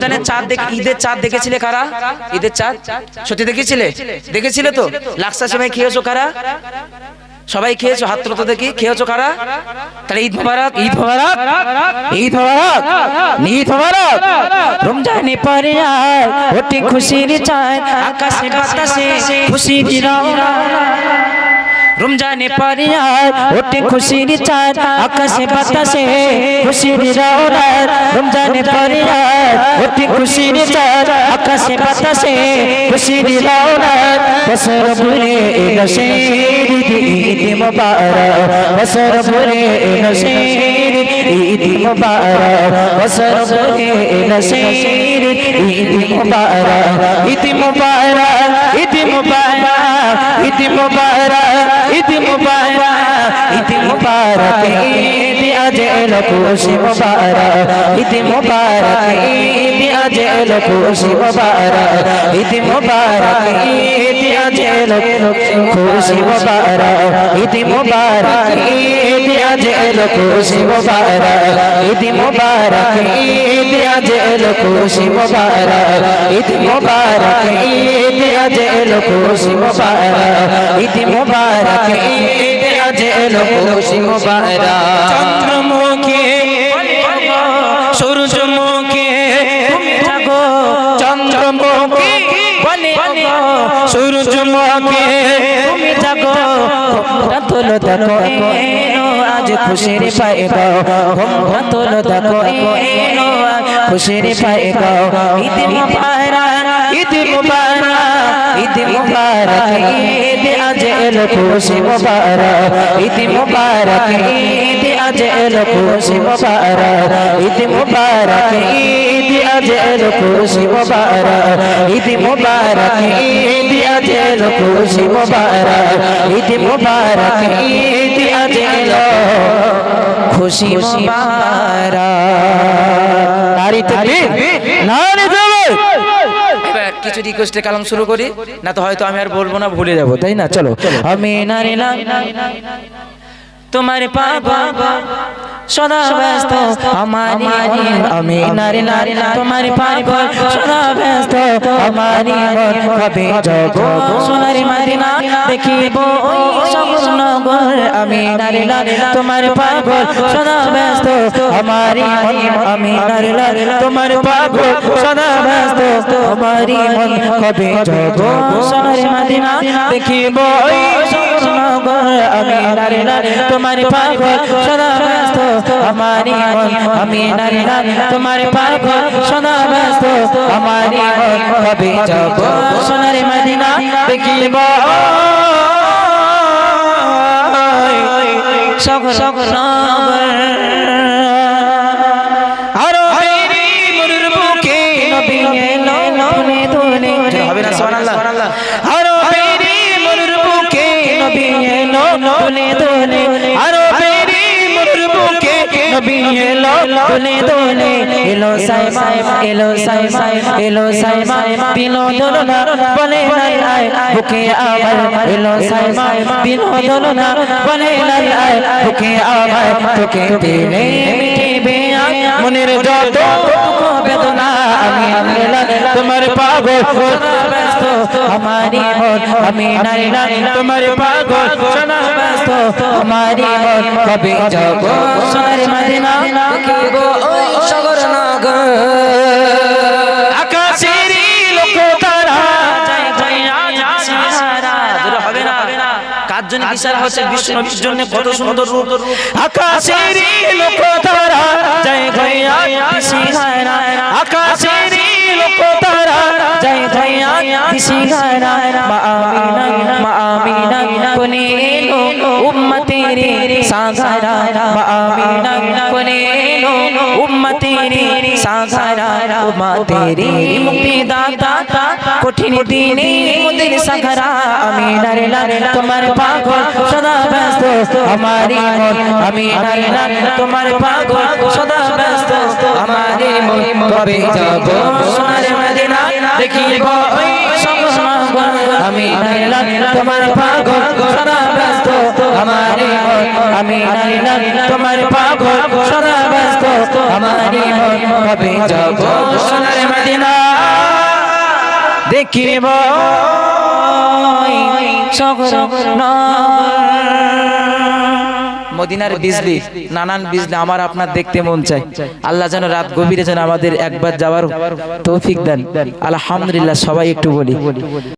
রমজানের চাঁদ দেখে ঈদের চাঁদ দেখেছিলে কারা? ঈদের চাঁদ সত্যি দেখেছিলে দেখেছিলে তো? লাক্সা সময় খেয়েছো কারা? সবাই খেয়েছো? হাত তো দেখি। খেয়েছো কারা? তাহলে ঈদ মোবারক। ঈদ মোবারক। ঈদ মোবারক। ঈদ মোবারক। রমজানে পরে আয় ওটি খুশির চায় আকাশে বাতাসে খুশির রওনা রমজানে পরে আয় ওঠে খুশির চাঁদ আকাশে বাতাসে খুশির রওনা রমজানে পরে আয় ওঠে খুশির চাঁদ আকাশে বাতাসে খুশির রওনা বছর ভরে এলো সেই ঈদ মুবারক বছর ভরে এলো সেই ঈদ মুবারক বছর ভরে এলো সেই ঈদ মুবারক ঈদ মুবারক ঈদ মুবারক ঈদ মুবারক ঈদ মুবারক ঈদ মুবারক, ঈদ আজ এলো খুশি মুবারক, ঈদ মুবারক, ঈদ আজ এলো খুশি মুবারক, ঈদ মুবারক, ঈদ আজ খুশি মুবারক ঈদ মুবারক ঈদ আজ খুশি মুবারক ঈদ মুবারক ঈদ আজ খুশি মুবারক ঈদ মুবারক ঈদ আজ খুশি মুবারক ঈদ মুবারক ঈদ আজ খুশি মুবারক চন্দ্রমুখী সূর্যমুখী তুমি জাগো তোলো দেখো এনো, আজ খুশির পায়ে গাও ঘুমটা তোলো দেখো এনো, আজ খুশির পায়ে গাও ঈদ মুবারক ঈদ মুবারক ঈদ মুবারক, ঈদ আজ এলো খুশি মুবারক। ঈদ মুবারক, ঈদ আজ এলো খুশি মুবারক। ঈদ মুবারক, ঈদ আজ এলো খুশি মুবারক, ঈদ মুবারক, ঈদ আজ এলো খুশি মুবারক, ঈদ মুবারক, ঈদ আজ এলো খুশি মুবারক। নারী তাকবীর? নারী কিছু রিকোয়েস্টে কালাম শুরু করি, না তো হয়তো আমি আর বলব না, ভুলে যাব, তাই না? চলো। আমি নারী না, তোমার পাবা সদা ব্যস্ত আমারি মন আমি নারী নারী তোমার পাগল সদা ব্যস্ত আমারি মন কবে যাব সোনার মাদিনা দেখিব নগর আমি নারী নারী তোমার পাগল সদা ব্যস্ত আমারি মন আমি নারী নারী তোমার পাগল সদা ব্যস্ত আমারি মন কবে যাব সোনার মাদিনা দেখিব তোমার পাগল, সদা ব্যস্ত। আমারি মন, আমি নারী তোমার পাগল, সদা ব্যস্ত। আমারি মন, কবে যাব? সোনার মদিনা, দেখিব। সকল সকল দোলে ধনে আরও মেরি মুরুর বুকে নবী এলো দোলে দোলে এলো সাইমা এলো সাইমা এলো সাইমা বিনো দোলনা বলে নাই আয় বুকে আমার এলো সাইমা বিনো দোলনা বলে নাই আয় বুকে আমার তোকে দিলে মিটিবে মনের যত বেদনা আমি তোমার পাগল ব্যস্ত আমারি মন, আমি তোমার পাগল ব্যস্ত মন। কবে যাব সোনার মদিনা দেখিব ওই সাগর নগর। কার জন্য ইশারা হচ্ছে বিশ্ব জন্য কত সুন্দর রূপ। আকাশের লোক তারা জয় জয় আজ ইশারা আকাশের লোক তারা জয় জয় আজ ইশারা মা আমিনা মা আমিনা কোনে উম্মতের সাগারা। মা এলো উম্মতের সাগারা উম্মা তেরি মুক্তি দাতা কঠিন দিনে মুদের সাগারা আমি নারে নারে, তোমার পাগল, সদা ব্যস্ত আমারি মন আমি নারে নারে, তোমার পাগল, সদা ব্যস্ত আমারি মন, কবে যাব সোনার মদিনা দেখিব আমি তোমার পাগল, সদা ব্যস্ত আমারি মন আমি নারে নারে, তোমার পাগল আমারি মন কবে যাব সোনার মদিনা। দেখিব সগর মদিনার বিজলি, নানান বিজলি, আমার আপনার দেখতে মন চায়। আল্লাহ যেন রাত গভীরে যেন আমাদের একবার যাওয়ার তৌফিক দেন। আলহামদুলিল্লাহ, সবাই একটু বলি।